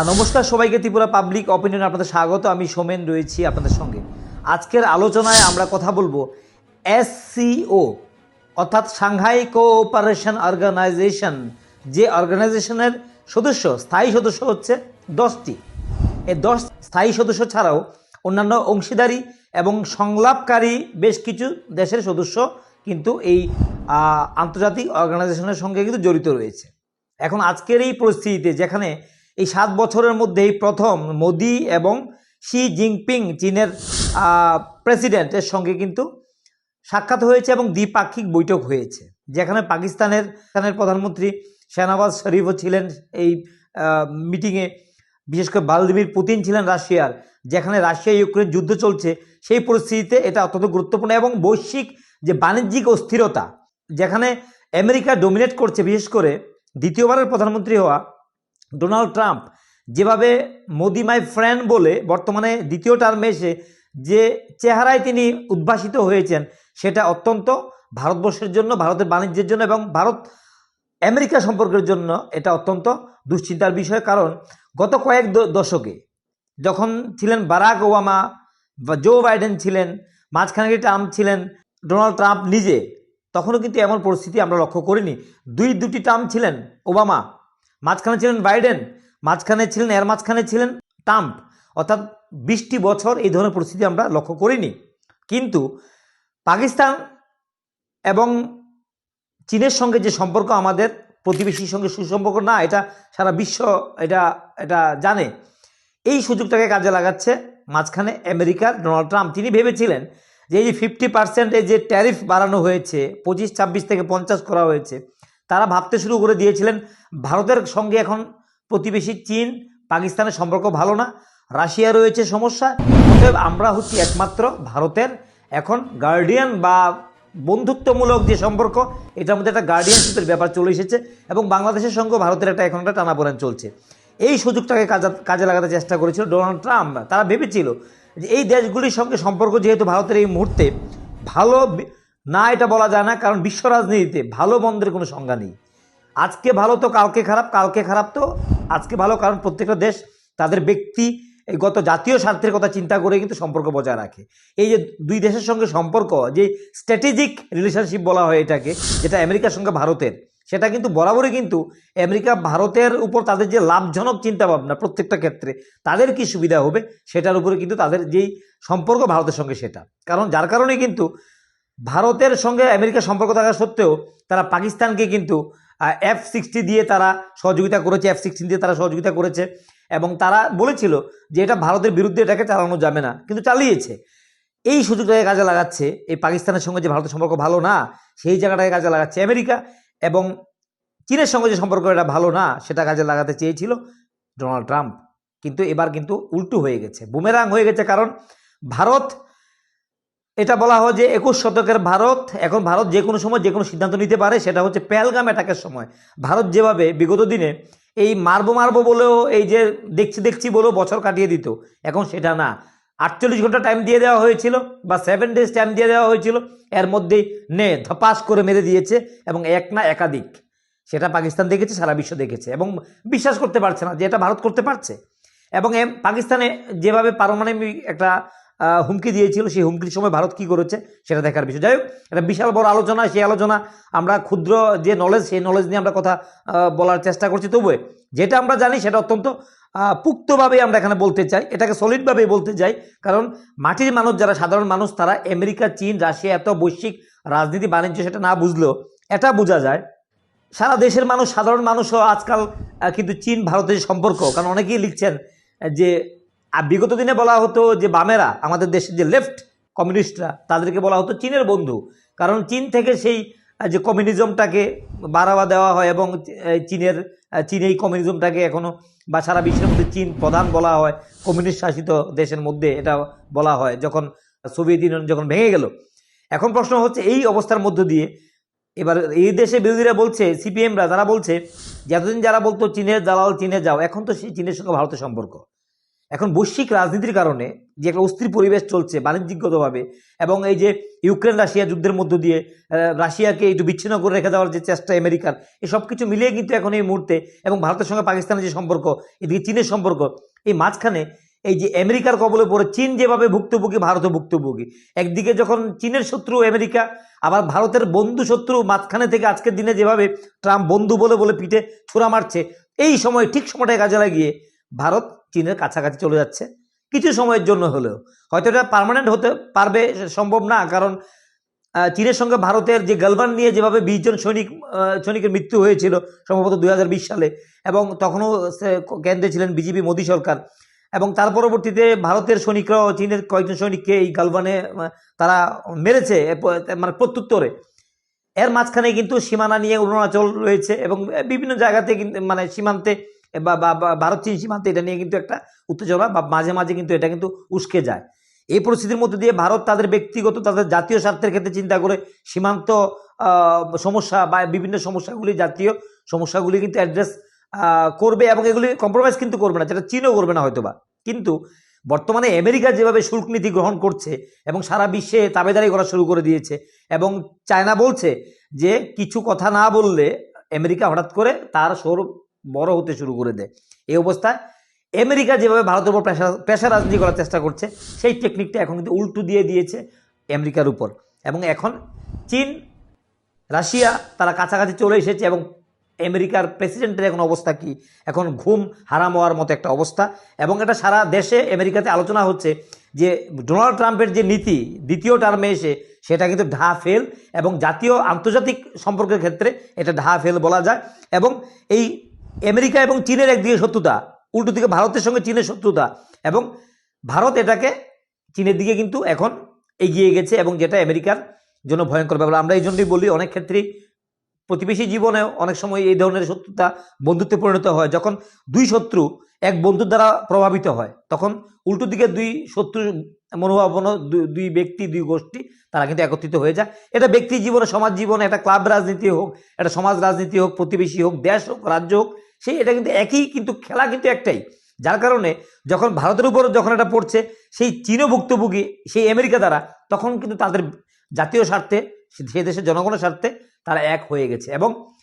নমস্কার সবাইকে, Tripura public opinion আপনাদের স্বাগত। আমি সোমেন রয়েছি আপনাদের সঙ্গে। আজকের আলোচনায় আমরা কথা বলব এসসিও, অর্থাৎ সাংহাই কোঅপারেশন অর্গানাইজেশন। যে অর্গানাইজেশনের সদস্য, স্থায়ী সদস্য হচ্ছে দশটি। এই দশ স্থায়ী সদস্য ছাড়াও অন্যান্য অংশীদারি এবং সংলাপকারী বেশ কিছু দেশের সদস্য কিন্তু এই আন্তর্জাতিক অর্গানাইজেশনের সঙ্গে কিন্তু জড়িত রয়েছে। এখন আজকের এই পরিস্থিতিতে যেখানে এই সাত বছরের মধ্যেই প্রথম মোদি এবং শি জিনপিং, চীনের প্রেসিডেন্টের সঙ্গে কিন্তু সাক্ষাৎ হয়েছে এবং দ্বিপাক্ষিক বৈঠক হয়েছে, যেখানে পাকিস্তানের পাকিস্তানের প্রধানমন্ত্রী শাহনওয়াজ শরীফও ছিলেন এই মিটিংয়ে বিশেষ করে ভ্লাদিমির পুতিন ছিলেন রাশিয়ার, যেখানে রাশিয়া ইউক্রেন যুদ্ধ চলছে, সেই পরিস্থিতিতে এটা অত্যন্ত গুরুত্বপূর্ণ এবং বৈশ্বিক যে বাণিজ্যিক অস্থিরতা, যেখানে আমেরিকা ডোমিনেট করছে, বিশেষ করে দ্বিতীয়বারের প্রধানমন্ত্রী হওয়া ডোনাল্ড ট্রাম্প, যেভাবে মোদি মাই ফ্রেন্ড বলে বর্তমানে দ্বিতীয় টার্মে এসে যে চেহারায় তিনি উদ্ভাসিত হয়েছেন, সেটা অত্যন্ত ভারতবর্ষের জন্য, ভারতের বাণিজ্যের জন্য এবং ভারত আমেরিকা সম্পর্কের জন্য এটা অত্যন্ত দুশ্চিন্তার বিষয়। কারণ গত কয়েক দশকে যখন ছিলেন বারাক ওবামা বা জো বাইডেন ছিলেন, মাঝখানে ট্রাম্প ছিলেন ডোনাল্ড ট্রাম্প নিজে, তখনও কিন্তু এমন পরিস্থিতি আমরা লক্ষ্য করিনি। দুই দুটি টার্ম ছিলেন ওবামা মাঝখানে ছিলেন বাইডেন, মাঝখানে ছিলেন, এর মাঝখানে ছিলেন ট্রাম্প। অর্থাৎ বিশটি বছর এই ধরনের পরিস্থিতি আমরা লক্ষ্য করিনি। কিন্তু পাকিস্তান এবং চীনের সঙ্গে যে সম্পর্ক, আমাদের প্রতিবেশীর সঙ্গে সুসম্পর্ক না, এটা সারা বিশ্ব এটা এটা জানে। এই সুযোগটাকে কাজে লাগাচ্ছে মাঝখানে আমেরিকার ডোনাল্ড ট্রাম্প। তিনি ভেবেছিলেন যে এই যে ফিফটি পার্সেন্টে যে ট্যারিফ বাড়ানো হয়েছে, পঁচিশ, ছাব্বিশ থেকে পঞ্চাশ করা হয়েছে তারা ভাবতে শুরু করে দিয়েছিলেন, ভারতের সঙ্গে এখন প্রতিবেশী চীন, পাকিস্তানের সম্পর্ক ভালো না, রাশিয়া রয়েছে সমস্যা, অতএব আমরা হচ্ছি একমাত্র ভারতের এখন গার্ডিয়ান বা বন্ধুত্বমূলক যে সম্পর্ক, এটার মধ্যে একটা গার্ডিয়ানশিপের ব্যাপার চলে এসেছে এবং বাংলাদেশের সঙ্গে ভারতের একটা এখন একটা টানাপোড়েন চলছে। এই সুযোগটাকে কাজে কাজে লাগাতে চেষ্টা করেছিল ডোনাল্ড ট্রাম্প। তারা ভেবেছিল যে এই দেশগুলির সঙ্গে সম্পর্ক যেহেতু ভারতের এই মুহূর্তে ভালো না, এটা বলা যায় না, কারণ বিশ্ব রাজনীতিতে ভালো মন্দের কোনো সংজ্ঞা নেই। আজকে ভালো তো, কালকে খারাপ কালকে খারাপ তো, আজকে ভালো, কারণ প্রত্যেকটা দেশ তাদের ব্যক্তি এই গত জাতীয় স্বার্থের কথা চিন্তা করে কিন্তু সম্পর্ক বজায় রাখে। এই যে দুই দেশের সঙ্গে সম্পর্ক, যে স্ট্র্যাটেজিক রিলেশনশিপ বলা হয় এটাকে, যেটা আমেরিকার সঙ্গে ভারতের, সেটা কিন্তু বরাবরই কিন্তু আমেরিকা ভারতের উপর তাদের যে লাভজনক চিন্তা ভাবনা প্রত্যেকটা ক্ষেত্রে, তাদের কি সুবিধা হবে, সেটার উপরে কিন্তু তাদের যেই সম্পর্ক ভারতের সঙ্গে সেটা। কারণ যার কারণে কিন্তু ভারতের সঙ্গে আমেরিকার সম্পর্ক থাকা সত্ত্বেও তারা পাকিস্তানকে কিন্তু এফ সিক্সটি দিয়ে তারা সহযোগিতা করেছে এফ সিক্সটিন দিয়ে তারা সহযোগিতা করেছে। এবং তারা বলেছিল যে এটা ভারতের বিরুদ্ধে এটাকে চালানো যাবে না, কিন্তু চালিয়েছে। এই সুযোগটাকে কাজে লাগাচ্ছে, এই পাকিস্তানের সঙ্গে যে ভারতের সম্পর্ক ভালো না, সেই জায়গাটাকে কাজে লাগাচ্ছে আমেরিকা। এবং চীনের সঙ্গে যে সম্পর্ক এটা ভালো না, সেটা কাজে লাগাতে চেয়েছিল ডোনাল্ড ট্রাম্প। কিন্তু এবার কিন্তু উল্টো হয়ে গেছে, বুমেরাং হয়ে গেছে কারণ ভারত এটা বলা হয় যে একুশ শতকের ভারত, এখন ভারত যে কোনো সময় যে কোনো সিদ্ধান্ত নিতে পারে, সেটা হচ্ছে পেলগাম অ্যাটাকের সময়। ভারত যেভাবে বিগত দিনে এই মারবো মারবো বলেও, এই যে দেখছি দেখছি বলেও বছর কাটিয়ে দিত, এখন সেটা না। আটচল্লিশ ঘণ্টা টাইম দিয়ে দেওয়া হয়েছিল বা সেভেন ডেজ টাইম দিয়ে দেওয়া হয়েছিল, এর মধ্যেই নে, ধপাস করে মেরে দিয়েছে এবং এক না একাধিক। সেটা পাকিস্তান দেখেছে, সারা বিশ্ব দেখেছে এবং বিশ্বাস করতে পারছে না যে এটা ভারত করতে পারছে। এবং পাকিস্তানে যেভাবে পারমাণবিক একটা হুমকি দিয়েছিল সেই হুমকির সময় ভারত কি করেছে সেটা দেখার বিষয়। যাই হোক একটা বিশাল বড় আলোচনা সেই আলোচনা আমরা ক্ষুদ্র যে নলেজ সেই নলেজ নিয়ে আমরা কথা বলার চেষ্টা করছি। তবুও যেটা আমরা জানি সেটা অত্যন্ত আহ, পুক্তভাবেই আমরা এখানে বলতে চাই এটাকে সলিডভাবেই বলতে চাই। কারণ মাটির মানুষ যারা সাধারণ মানুষ তারা আমেরিকা চীন রাশিয়া এত বৈশ্বিক রাজনীতি বাণিজ্য সেটা না বুঝলেও এটা বোঝা যায়। সারা দেশের মানুষ সাধারণ মানুষও আজকাল কিন্তু চীন ভারতের সম্পর্ক। কারণ অনেকেই লিখছেন যে আহ, বিগত দিনে বলা হতো যে বামেরা আমাদের দেশের যে লেফট কমিউনিস্টরা তাদেরকে বলা হতো চীনের বন্ধু। কারণ চীন থেকে সেই যে কমিউনিজমটাকে বাড়াবা দেওয়া হয় এবং চীনের চীন এই কমিউনিজমটাকে এখনও বা সারা বিশ্বের মধ্যে চীন প্রধান বলা হয় কমিউনিস্ট শাসিত দেশের মধ্যে এটা বলা হয় যখন সোভিয়েত ইউনিয়ন যখন ভেঙে গেল। এখন প্রশ্ন হচ্ছে এই অবস্থার মধ্য দিয়ে এবার এই দেশে বিরোধীরা বলছে সিপিএমরা যারা বলছে যে এতদিন যারা বলতো চীনের দালাল চীনে যাও এখন তো সেই চীনের সঙ্গে ভারতের সম্পর্ক। এখন বৈশ্বিক রাজনীতির কারণে যে একটা অস্থির পরিবেশ চলছে বাণিজ্যিকগতভাবে এবং এই যে ইউক্রেন রাশিয়া যুদ্ধের মধ্য দিয়ে রাশিয়াকে একটু বিচ্ছিন্ন করে রেখে দেওয়ার যে চেষ্টা আমেরিকার, এই সব কিছু মিলিয়ে কিন্তু এখন এই মুহূর্তে এবং ভারতের সঙ্গে পাকিস্তানের যে সম্পর্ক, এদিকে চীনের সম্পর্ক, এই মাঝখানে এই যে আমেরিকার কবলে পড়ে চীন যেভাবে ভুক্তভোগী, ভারতও ভুক্তভোগী। একদিকে যখন চীনের শত্রু আমেরিকা, আবার ভারতের বন্ধু শত্রু মাঝখানে থেকে আজকের দিনে যেভাবে ট্রাম্প বন্ধু বলে বলে পিঠে ছোড়া মারছে, এই সময় ঠিক সময়টায় কাজে লাগিয়ে ভারত চীনের কাছাকাছি চলে যাচ্ছে। কিছু সময়ের জন্য হলেও। হয়তো এটা পার্মানেন্ট হতে পারবে সম্ভব না, কারণ চীনের সঙ্গে ভারতের যে গালবান নিয়ে যেভাবে বিশ জন সৈনিক সৈনিকের মৃত্যু হয়েছিল, সম্ভবত দু হাজার বিশ সালে, এবং তখনও কেন্দ্রে ছিলেন বিজেপি, মোদী সরকার, এবং তার পরবর্তীতে ভারতের সৈনিকরাও, চীনের কয়েকজন সৈনিককে এই গালবানে তারা মেরেছে মানে প্রত্যুত্তরে। এর মাঝখানে কিন্তু সীমানা নিয়ে অরুণাচল রয়েছে, এবং বিভিন্ন জায়গাতে কিন্তু মানে সীমান্তে বা ভারত চীন সীমান্তে এটা নিয়ে কিন্তু একটা উত্তেজনা বা মাঝে মাঝে কিন্তু এটা কিন্তু উস্কে যায়। এই পরিস্থিতির মধ্যে দিয়ে ভারত তাদের ব্যক্তিগত, তাদের জাতীয় স্বার্থের ক্ষেত্রে চিন্তা করে সীমান্ত সমস্যা বা বিভিন্ন সমস্যাগুলি, জাতীয় সমস্যাগুলি কিন্তু অ্যাড্রেস করবে এবং এগুলি কম্প্রোমাইজ কিন্তু করবে না, যেটা চীনও করবে না হয়তোবা। কিন্তু বর্তমানে আমেরিকা যেভাবে শুল্ক নীতি গ্রহণ করছে এবং সারা বিশ্বে তাবেদারি করা শুরু করে দিয়েছে এবং চায়না বলছে যে কিছু কথা না বললে আমেরিকা হঠাৎ করে তার সৌর বড় হতে শুরু করে দেয়। এই অবস্থায় আমেরিকা যেভাবে ভারতের উপর প্রেশার প্রেশার রাজনীতি করার চেষ্টা করছে, সেই টেকনিকটা এখন কিন্তু উল্টো দিয়ে দিয়েছে আমেরিকার উপর। এবং এখন চীন, রাশিয়া তারা কাছাকাছি চলে এসেছে এবং আমেরিকার প্রেসিডেন্টের এখন অবস্থা কি? এখন ঘুম হারাম হওয়ার মতো একটা অবস্থা। এবং এটা সারা দেশে আমেরিকাতে আলোচনা হচ্ছে যে ডোনাল্ড ট্রাম্পের যে নীতি, দ্বিতীয় টার্মে এসে সেটা কিন্তু ঢা ফেল এবং জাতীয় আন্তর্জাতিক সম্পর্কের ক্ষেত্রে এটা ঢা ফেল বলা যায়। এবং এই আমেরিকা এবং চীনের একদিকে শত্রুতা, উল্টো দিকে ভারতের সঙ্গে চীনের শত্রুতা এবং ভারত এটাকে চীনের দিকে কিন্তু এখন এগিয়ে গেছে এবং যেটা আমেরিকার জন্য ভয়ঙ্কর ব্যাপার। আমরা এই জন্যই বলি, অনেক ক্ষেত্রেই প্রতিবেশী জীবনেও অনেক সময় এই ধরনের শত্রুতা বন্ধুত্বে পরিণত হয়। যখন দুই শত্রু এক বন্ধুর দ্বারা প্রভাবিত হয়, তখন উল্টো দিকে দুই শত্রু মনোভাবন দুই ব্যক্তি, দুই গোষ্ঠী তারা কিন্তু একত্রিত হয়ে যায়। এটা ব্যক্তি জীবনে, সমাজ জীবনে, একটা ক্লাব রাজনীতি হোক, একটা সমাজ রাজনীতি হোক, প্রতিবেশী হোক, দেশ হোক, রাজ্য হোক সেই এটা কিন্তু একই কিন্তু খেলা কিন্তু একটাই। যার কারণে যখন ভারতের উপর যখন এটা পড়ছে, সেই চীনও ভুক্তভোগী, সেই আমেরিকা দ্বারা, তখন কিন্তু তাদের জাতীয় স্বার্থে, সে- দেশের জনগণের স্বার্থে তারা এক হয়ে গেছে। এবং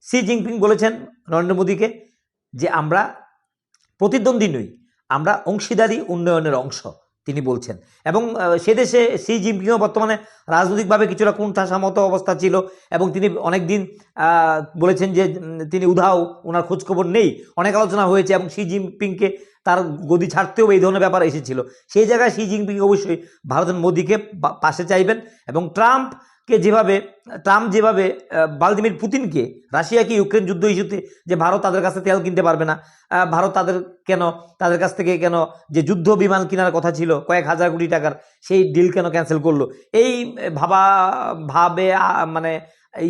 সি জিনপিং বলেছেন নরেন্দ্র মোদীকে যে আমরা প্রতিদ্বন্দ্বী নই, আমরা অংশীদারি উন্নয়নের অংশ। তিনি বলছেন। এবং সে দেশে সি জিনপিংও বর্তমানে রাজনৈতিকভাবে কিছুটা কুণ্ঠাসামত অবস্থা ছিল এবং তিনি অনেক দিন বলেছেন যে তিনি উধাও ওনার খোঁজখবর নেই। অনেক আলোচনা হয়েছে এবং সি জিনপিংকে তার গদি ছাড়তেও এই ধরনের ব্যাপার এসেছিল। সেই জায়গায় শি জিনপিং অবশ্যই ভারতের মোদীকে পাশে চাইবেন এবং ট্রাম্পকে যেভাবে, ট্রাম্প যেভাবে ভ্লাদিমির পুতিনকে রাশিয়াকে ইউক্রেন যুদ্ধ ইস্যুতে যে ভারত তাদের কাছে তেল কিনতে পারবে না ভারত তাদের কেন, তাদের কাছ থেকে কেন যে যুদ্ধ বিমান কেনার কথা ছিল, কয়েক হাজার কোটি টাকার সেই ডিল কেন ক্যান্সেল করল? এই ভাবা, ভাবে মানে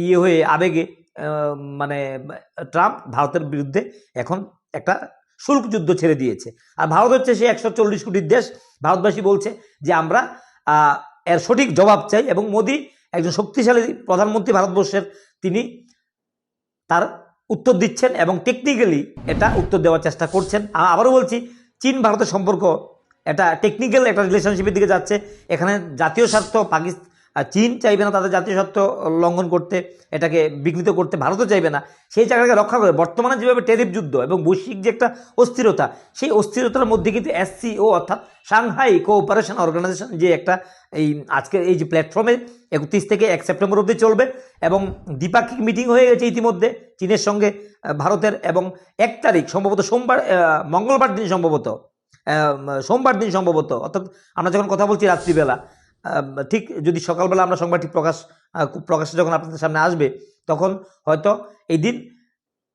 ইয়ে হয়ে আবেগে মানে ট্রাম্প ভারতের বিরুদ্ধে এখন একটা শুল্ক যুদ্ধ ছেড়ে দিয়েছে। আর ভারত হচ্ছে সে একশো চল্লিশ কোটির দেশ। ভারতবাসী বলছে যে আমরা এর সঠিক জবাব চাই এবং মোদী একজন শক্তিশালী প্রধানমন্ত্রী ভারতবর্ষের তিনি তার উত্তর দিচ্ছেন এবং টেকনিক্যালি এটা উত্তর দেওয়ার চেষ্টা করছেন। আবারও বলছি, চীন ভারতের সম্পর্ক, এটা টেকনিক্যাল একটা রিলেশনশিপের দিকে যাচ্ছে। এখানে জাতীয় স্বার্থ পাকিস্তান চীন চাইবে না তাদের জাতীয় স্বার্থ লঙ্ঘন করতে, এটাকে বিঘ্নিত করতে, ভারতও চাইবে না। সেই জায়গাটাকে রক্ষা করে বর্তমানে যেভাবে টেরিফ যুদ্ধ এবং বৈশ্বিক যে একটা অস্থিরতা, সেই অস্থিরতার মধ্যে কিন্তু এসসিও অর্থাৎ সাংহাই কোঅপারেশন অর্গানাইজেশন যে একটা এই আজকের এই যে প্ল্যাটফর্মে একত্রিশ থেকে এক সেপ্টেম্বর অবধি চলবে এবং দ্বিপাক্ষিক মিটিং হয়ে গেছে ইতিমধ্যে চীনের সঙ্গে ভারতের এবং এক তারিখ সম্ভবত সোমবার মঙ্গলবার দিন সম্ভবত সোমবার দিন সম্ভবত, অর্থাৎ আমরা যখন কথা বলছি রাত্রিবেলা ঠিক যদি সকালবেলা আমরা সংবাদটি প্রকাশ প্রকাশে যখন আপনাদের সামনে আসবে, তখন হয়তো এই দিন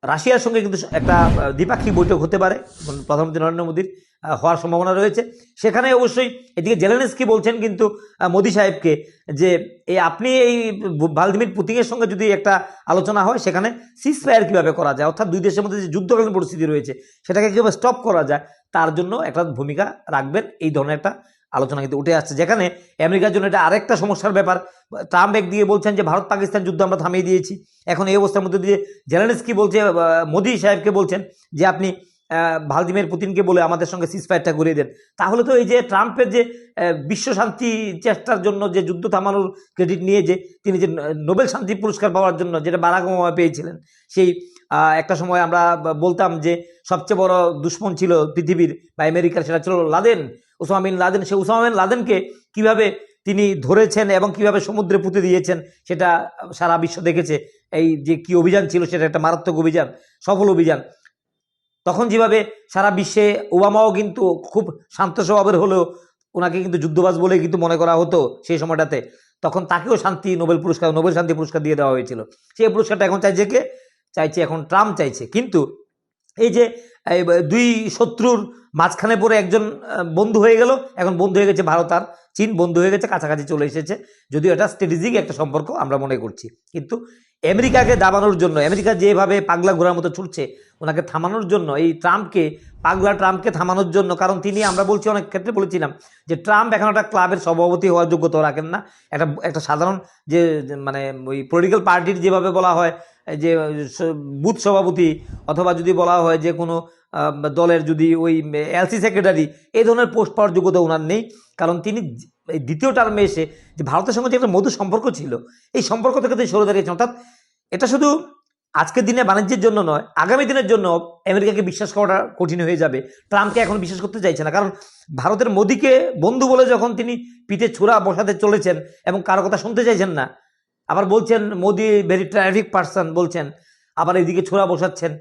রাশিয়ার সঙ্গে কিন্তু একটা দ্বিপাক্ষিক বৈঠক হতে পারে প্রধানমন্ত্রী নরেন্দ্র মোদীর হওয়ার সম্ভাবনা রয়েছে। সেখানে অবশ্যই এদিকে জেলেনস্কি বলছেন কিন্তু মোদী সাহেবকে যে এই আপনি এই ভ্লাদিমির পুতিনের সঙ্গে যদি একটা আলোচনা হয়, সেখানে সিজ ফায়ার কীভাবে করা যায়? অর্থাৎ দুই দেশের মধ্যে যে যুদ্ধকালীন পরিস্থিতি রয়েছে, সেটাকে কীভাবে স্টপ করা যায়? তার জন্য একটা ভূমিকা রাখবেন, এই ধরনের একটা আলোচনা কিন্তু উঠে আসছে। যেখানে আমেরিকার জন্য এটা আরেকটা সমস্যার ব্যাপার। ট্রাম্প একদিকে বলছেন যে ভারত পাকিস্তান যুদ্ধ আমরা থামিয়ে দিয়েছি। এখন এই অবস্থার মধ্যে দিয়ে জেলেনস্কি বলছে মোদি সাহেবকে বলছেন যে, আপনি ভ্লাদিমির পুতিনকে বলে আমাদের সঙ্গে সিজফায়ারটা করিয়ে দেন। তাহলে তো এই যে ট্রাম্পের যে বিশ্ব শান্তি চেষ্টার জন্য যে যুদ্ধ থামানোর ক্রেডিট নিয়ে যে, তিনি যে নোবেল শান্তি পুরস্কার পাওয়ার জন্য যেটা বারাক ওবামা পেয়েছিলেন, সেই একটা সময় আমরা বলতাম যে, সবচেয়ে বড় দুশ্মন ছিল পৃথিবীর বা আমেরিকার, সেটা ছিল লাদেন। ওসামা বিন লাদেন সে ওসামা বিন লাদেনকে কীভাবে তিনি ধরেছেন এবং কীভাবে সমুদ্রে পুঁতে দিয়েছেন, সেটা সারা বিশ্ব দেখেছে। এই যে কি অভিযান ছিল, সেটা একটা মারাত্মক অভিযান, সফল অভিযান। তখন যেভাবে সারা বিশ্বে ওবামাও কিন্তু খুব শান্ত স্বভাবের হলেও ওনাকে কিন্তু যুদ্ধবাজ বলে কিন্তু মনে করা হতো সেই সময়টাতে। তখন তাকেও শান্তি, নোবেল পুরস্কার, নোবেল শান্তি পুরস্কার দিয়ে দেওয়া হয়েছিল। সেই পুরস্কারটা এখন চাইছে কে? চাইছে এখন ট্রাম্প চাইছে। কিন্তু এই যে দুই শত্রুর মাঝখানে পড়ে একজন বন্ধু হয়ে গেল। এখন বন্ধু হয়ে গেছে ভারত আর চীন, বন্ধু হয়ে গেছে, কাছাকাছি চলে এসেছে। যদিও এটা স্ট্র্যাটেজিক একটা সম্পর্ক আমরা মনে করছি। কিন্তু আমেরিকাকে দাবানোর জন্য, আমেরিকা যেভাবে পাগলা ঘোরার মতো ছুটছে, ওনাকে থামানোর জন্য, এই ট্রাম্পকে, পাগলা ট্রাম্পকে থামানোর জন্য, কারণ তিনি আমরা বলছি, অনেক ক্ষেত্রে বলেছিলাম যে, ট্রাম্প এখন একটা ক্লাবের সভাপতি হওয়ার যোগ্যতা রাখেন না। একটা একটা সাধারণ যে মানে ওই পলিটিক্যাল পার্টির যেভাবে বলা হয় যে বুথ সভাপতি অথবা যদি বলা হয় যে কোনো দলের যদি ওই এলসি সেক্রেটারি, এই ধরনের পোস্ট পাওয়ার যোগ্যতা ওনার নেই। কারণ তিনি দ্বিতীয় টার্মে এসে যে ভারতের সঙ্গে যে একটা মধুর সম্পর্ক ছিল, এই সম্পর্ক থেকে তিনি সরে দাঁড়িয়েছেন। অর্থাৎ এটা শুধু আজকের দিনে বাণিজ্যের জন্য নয়, আগামী দিনের জন্য আমেরিকাকে বিশ্বাস করাটা কঠিন হয়ে যাবে। ট্রাম্পকে এখন বিশ্বাস করতে চাইছে না। কারণ ভারতের মোদিকে বন্ধু বলে যখন তিনি পিঠে ছোড়া বসাতে চলেছেন এবং কারও কথা শুনতে চাইছেন না আবার বলছেন, মোদি ভেরি ট্রাফিক পার্সন বলছেন, আবার এদিকে ছোড়া বসাচ্ছেন।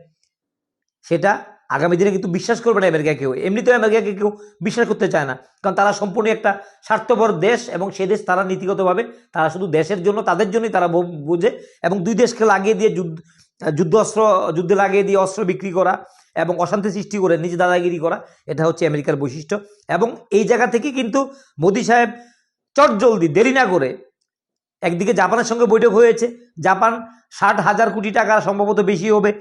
সেটা আগামী দিনে কিন্তু বিশ্বাস করবে না আমেরিকা কেউ। এমনিতেও আমেরিকাকে কেউ বিশ্বাস করতে চায় না। কারণ তারা সম্পূর্ণ একটা স্বার্থপর দেশ এবং সে দেশ তারা নীতিগতভাবে তারা শুধু দেশের জন্য, তাদের জন্যই তারা বুঝে এবং দুই দেশকে লাগিয়ে দিয়ে যুদ্ধ যুদ্ধ অস্ত্র যুদ্ধে লাগিয়ে দিয়ে অস্ত্র বিক্রি করা এবং অশান্তি সৃষ্টি করে নিজে দাদাগিরি করা, এটা হচ্ছে আমেরিকার বৈশিষ্ট্য। এবং এই জায়গা থেকে কিন্তু মোদি সাহেব চট জলদি দেরি না করে একদিকে জাপানের সঙ্গে বৈঠক হয়েছে। জাপান ষাট হাজার কোটি টাকা সম্ভবত বেশি হবে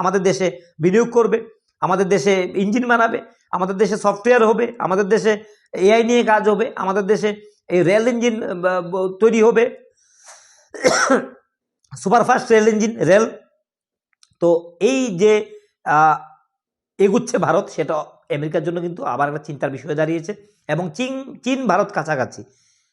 আমাদের দেশে বিনিয়োগ করবে, আমাদের দেশে ইঞ্জিন বানাবে, আমাদের দেশে সফটওয়্যার হবে, আমাদের দেশে এআই নিয়ে কাজ হবে, আমাদের দেশে এই রেল ইঞ্জিন তৈরি হবে। Superfast rail engine, rail. তো এই যে এগুচ্ছে ভারত, সেটা আমেরিকার জন্য কিন্তু আবার একটা চিন্তার বিষয় দাঁড়িয়েছে এবং চীন চীন, ভারত কাছাকাছি।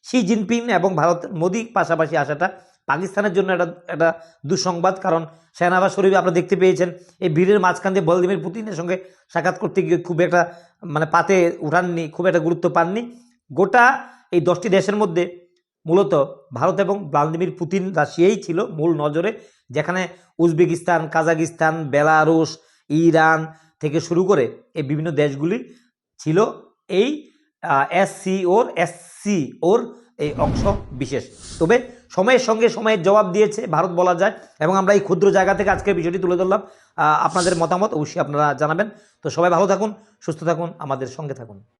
শি জিনপিং এবং ভারত মোদি পাশাপাশি আসাটা পাকিস্তানের জন্য একটা একটা দুঃসংবাদ। কারণ সেনাবাজ শরীফ আপনারা দেখতে পেয়েছেন, এই ভিড়ের মাঝখান দিয়ে ভ্লাদিমির পুতিনের সঙ্গে সাক্ষাৎ করতে গিয়ে খুব একটা মানে পাতে উঠাননি, খুব একটা গুরুত্ব পাননি। গোটা এই দশটি দেশের মধ্যে মূলত ভারত এবং ভ্লাদিমির পুতিন রাশিয়াই ছিল মূল নজরে, যেখানে উজবেকিস্তান, কাজাকিস্তান, বেলারুশ, ইরান থেকে শুরু করে এই বিভিন্ন দেশগুলি ছিল। এই এস সি ওর এস সি ওর এই অংশ বিশেষ। তবে সময়ের সঙ্গে সময়ের জবাব দিয়েছে, ভারত বলা যায়, এবং আমরা এই ক্ষুদ্র জায়গা থেকে আজকের বিষয়টি তুলে ধরলাম। আপনাদের মতামত অবশ্যই আপনারা জানাবেন। তো সবাই ভালো থাকুন, সুস্থ থাকুন, আমাদের সঙ্গে থাকুন।